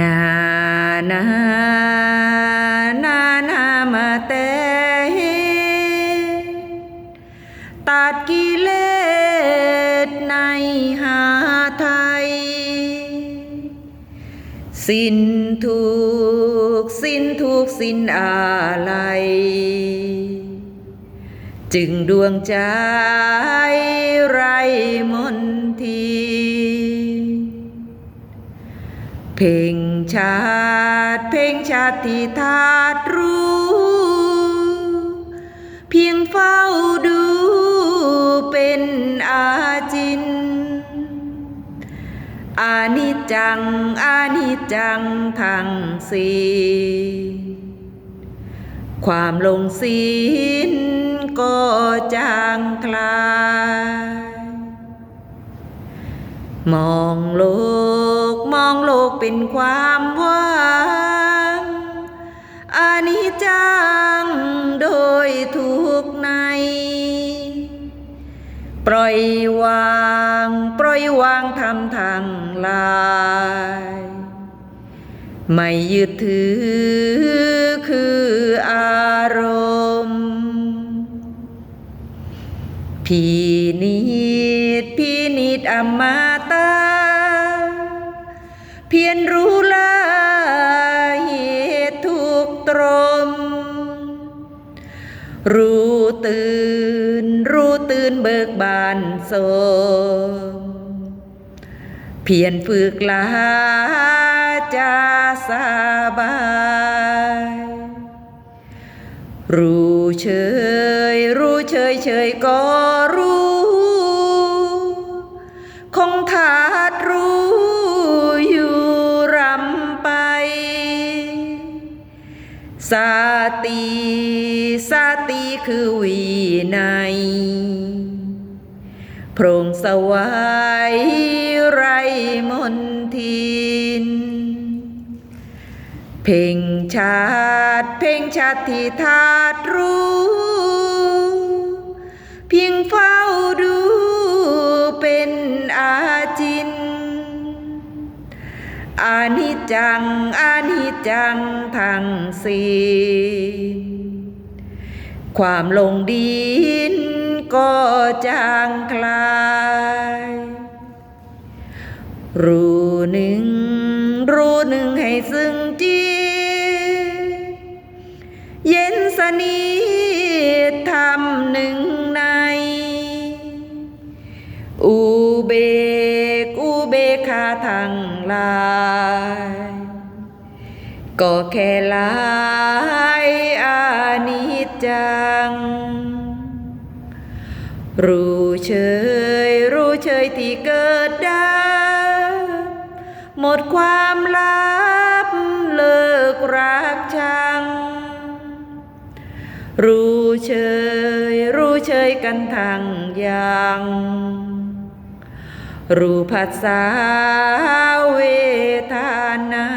นานานานามาเตตัดกิเลสในหาไทย สิ้นทุกสิ้นทุกสิ้นอะไรจึงดวงใจไรมนที เพ่งชาติเพ่งชาติที่ธาตุรู้ เพียงเฝ้าดูเป็นอาจิน อานิจจัง อานิจจังทั้งสี่ความลงสิ้นก็จางคลาย มองโลกมองโล กเป็นความว่างอานิจจังโดยทุกใน ปล่อยวาง ปล่อยวางทำทางลาย ไม่ยึดถือคืออารมณ์ พีนิดพีนิดอมตะ เพียรรู้ละเหตุทุกตรม รู้ตื่น รู้ตื่นเบิกบานโสมเพียรฝึกลาจะสบายรู้เฉย รู้เฉยเฉยก็รู้ สติสติคือวินัยโพรงสวายไรมนทิน เพ่งชาติเพ่งชาติที่ธาตุรู้ เพียงเฝ้าดูเป็นอาจินอานิจังอ จังทั้งสิ้นความลงดินก็จางคลาย รู้หนึ่ง รู้หนึ่งให้ซึ่งจิตเย็นสนิทธรรมหนึ่งใน อุเบกอุเบกขาทั้งหลาย ก็แค่ลายอานิจจัง รู้เฉย รู้เฉยที่เกิดดับหมดความลับเลิกรักชัง รู้เฉย รู้เฉยกันทางยังรู้ภาษาเวทนา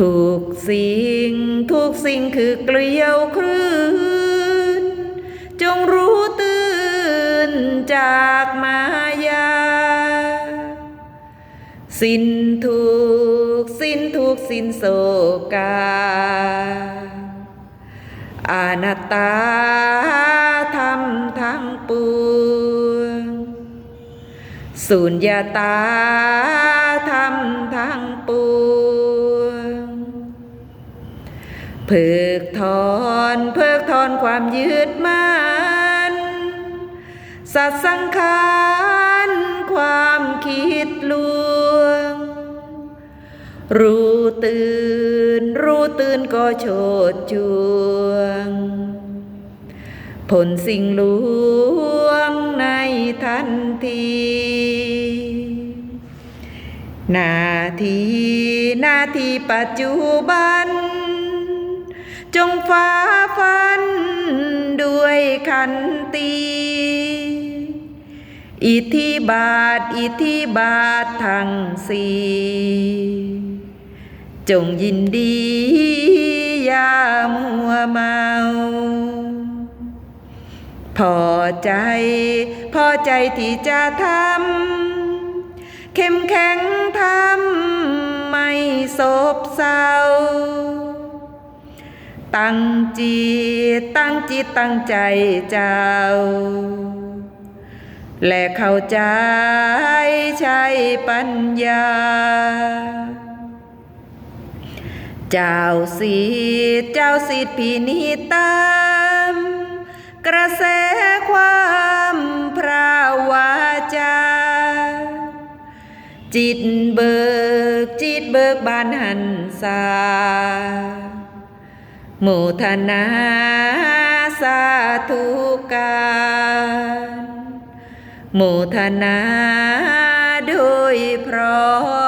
ทุกสิ่งทุกสิ่งคือเกลียวคลื่น จงรู้ตื่นจากมายา สิ้นทุกสิ้นทุกสิ้นโศกาอนัตตาธรรมทั้งปวงสุญญาตา เพิกถอนเพิกถอนความยึดมันสัตสังขารความคิดลวง รู้ตื่น รู้ตื่นก็โชดจวง ผลสิ่งลวงในทันทีนาทีนาทีปัจจุบัน จงฟ้าฟันด้วยขันตีอิทธิบาท อิทธิบาททั้งสี่จงยินดีอย่ามัวเมา พอใจ พอใจที่จะทำเข้มแข็งทำไม่โศบเศร้า ตั้งจิตตั้งจิตตั้งใจเจ้า และเข้าใจใช้ปัญญา เจ้าสิเจ้าสิทธิ์พินิตาม กระแสความพราวาจาจิตเบิกจิตเบิกบานหันษา โมทนาสาธุการโมทนาโดยพร้อม